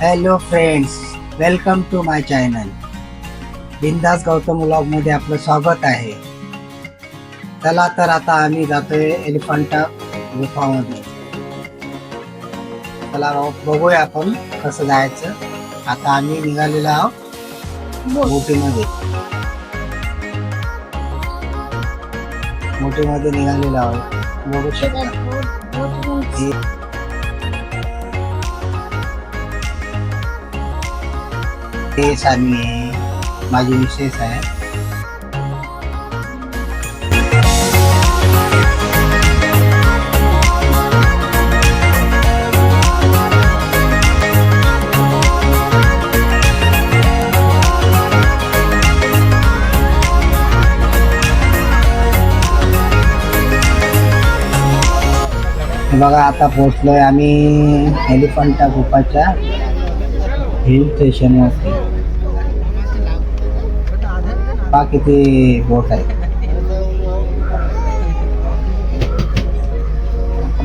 Hello friends welcome to my channel Bindas गौतममध्ये आपलं स्वागत आहे. चला तर आता आम्ही जातोय एलिफंटा गुफामध्ये. चला बघूया आपण कसं जायचं. आता आम्ही निघालेलो आहोत बोटीमध्ये बोटीमध्ये निघालेलो आहोत. बघू शकता. तेच आणि माझी विशेष आहे. बघा आता पोहोचलोय आम्ही एलिफंटा गुफाच्या. हिल स्टेशनवरती पहा किती बोट आहे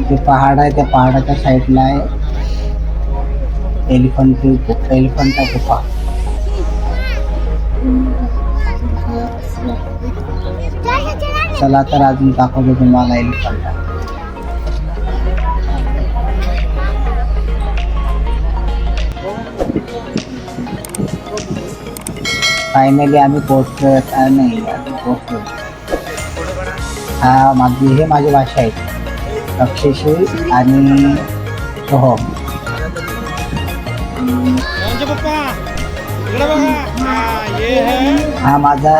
ते पहाड आहे त्या पहाडाच्या साईडला एलिफंटा गुफा। चला तर अजून दाखवतो तुम्हाला एलिफंटा फायनली आम्ही पोहोचलो का नाही पोहोचलो हा माझी हे माझी भाषा आहे. अक्षशी आणि सोहम. हा माझा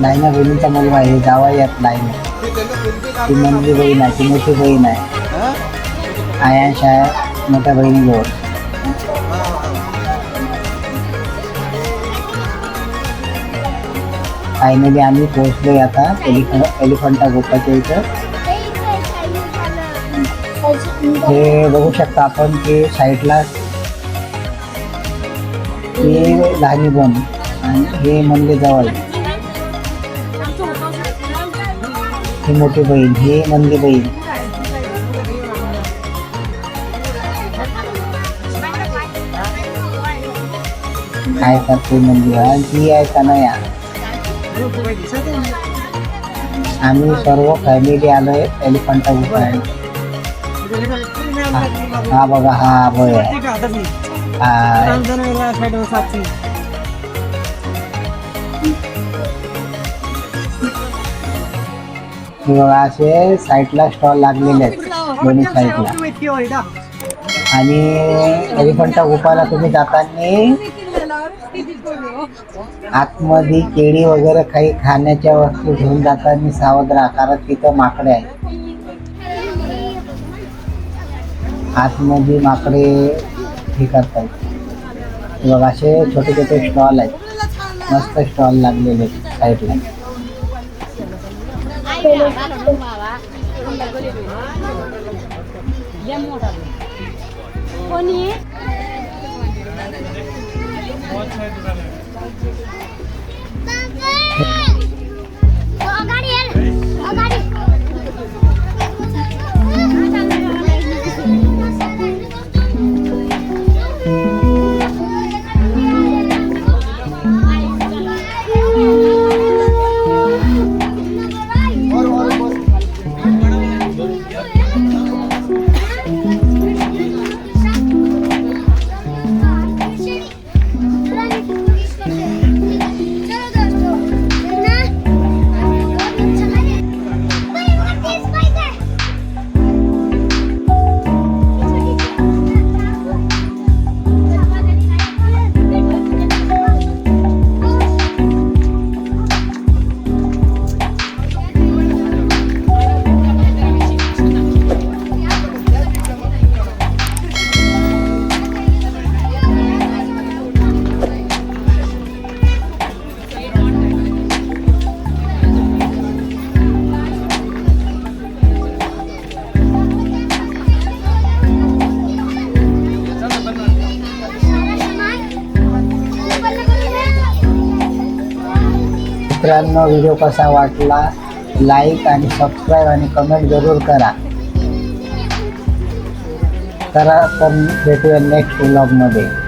लाईना बहिणीचा मुलगा आहे. जावा यात लाईन ती म्हणजे बहीण आहे ती मोठी बहीण आहे. आयांश आहे मोठ्या बहिणीजवळ. फायनली आम्ही पोहोचलोय आता एलिफंट एलिफंटा गोपाच्या इथं. हे बघू शकता आपण की साईडला हे लहानी बन आणि हे म्हणले जवळ. ही मोठी बहीण हे म्हणले बहीण. काय करते म्हणजे ती आहे कनया आम्ही सर्व फॅमिली आलोय. एलिफंटा गुफा आहे. हा बघा हा बय बघा असे साईडला स्टॉल लागलेले आहेत. दोन्ही साईडला आणि एलिफंटा गुफाला तुम्ही जाताना आतमध्ये केळी वगैरे काही खाण्याच्या वस्तू घेऊन जाताना सावध राहा कारण तिथं माकडे आहेत. आतमध्ये माकडे हे करतात. बघा असे छोटे छोटे स्टॉल आहेत. मस्त स्टॉल लागलेले आहेत साईडला. कोणी? What side is that? मित्रांनो व्हिडिओ कसा वाटला? लाईक आणि सबस्क्राईब आणि कमेंट जरूर करा. करा तर भेटूया नेक्स्ट व्लॉगमध्ये